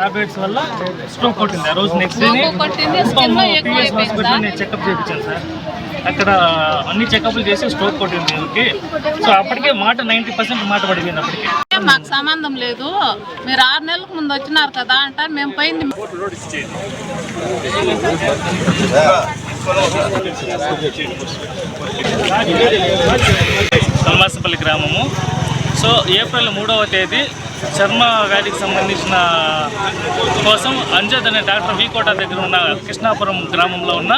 Tablets వల్ల stroke కొట్టింది. ఆ రోజు నెక్స్ట్ డే Stroke కొట్టింది, skin లో ఎక్కువ పిఎస్ నేను చెకప్ చేయించాను సార్. అక్కడ అన్ని చెకప్లు చేసి స్ట్రోక్ కొట్టింది ఓకే సో అప్పటికే మాట నైంటీ పర్సెంట్ మాట పడిపోయింది అప్పటికే. మాకు సంబంధం లేదు. మీరు ఆరు నెలలకు ముందు వచ్చినారు కదా అంటే మేము పోయింది. కల్మాసపల్లి గ్రామము. సో ఏప్రిల్ మూడవ తేదీ చర్మ వ్యాధికి సంబంధించిన కోసం అంజద్ అనే డాక్టర్ వీకోట దగ్గర ఉన్న కృష్ణాపురం గ్రామంలో ఉన్న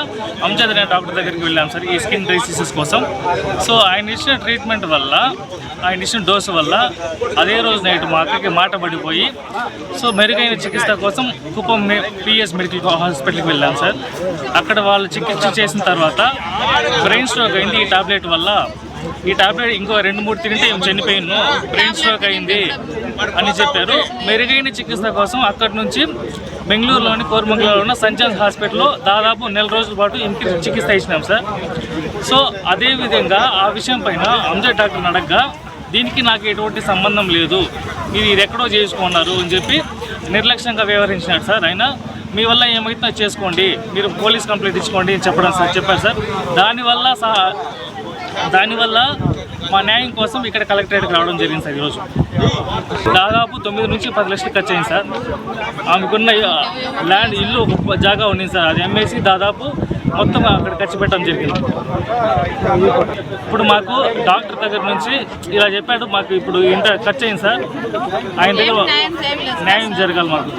అంజద్ అనే డాక్టర్ దగ్గరికి వెళ్ళాం సార్ ఈ స్కిన్ డిసీజెస్ కోసం. సో ఆయన ఇచ్చిన ట్రీట్మెంట్ వల్ల ఆయన ఇచ్చిన డోసు వల్ల అదే రోజు నైట్ మా అక్కకి మాట పడిపోయి సో మెరుగైన చికిత్స కోసం కుప్పం పిఎస్ మెడికల్ హాస్పిటల్కి వెళ్ళాం సార్. అక్కడ వాళ్ళు చికిత్స చేసిన తర్వాత బ్రెయిన్ స్ట్రోక్ అయింది. ఈ టాబ్లెట్ వల్ల ఈ టాబ్లెట్ ఇంకో రెండు మూడు తింటే ఏం చనిపోయిను బ్రెయిన్ స్ట్రోక్ అయింది అని చెప్పారు. మెరుగైన చికిత్స కోసం అక్కడి నుంచి బెంగళూరులోని కోరమంగళలో ఉన్న సంచాన్ హాస్పిటల్లో దాదాపు నెల రోజుల పాటు ఇంటికి చికిత్స ఇచ్చినాం సార్. సో అదేవిధంగా ఆ విషయం పైన అంజయ్ డాక్టర్ని అడగ్గా దీనికి నాకు ఎటువంటి సంబంధం లేదు. మీరు ఇది ఎక్కడో చేసుకున్నారు అని చెప్పి నిర్లక్ష్యంగా వ్యవహరించినాడు సార్ ఆయన. మీ వల్ల ఏమైతే చేసుకోండి మీరు పోలీస్ కంప్లైంట్ ఇచ్చుకోండి అని చెప్పడం సార్ చెప్పారు సార్. దానివల్ల సహా దానివల్ల మా న్యాయం కోసం ఇక్కడ కలెక్టరేట్కి రావడం జరిగింది సార్ ఈరోజు. దాదాపు తొమ్మిది నుంచి పది లక్షలు ఖర్చు అయింది సార్. ఆమెకున్న ల్యాండ్ ఇల్లు ఒక జాగా ఉండింది సార్. అది అమ్మేసి దాదాపు మొత్తం అక్కడ ఖర్చు పెట్టడం జరిగింది. ఇప్పుడు మాకు డాక్టర్ దగ్గర నుంచి ఇలా చెప్పాడు మాకు ఇప్పుడు ఇంత ఖర్చు అయింది సార్. ఆయన దగ్గర న్యాయం జరగాలి మాకు.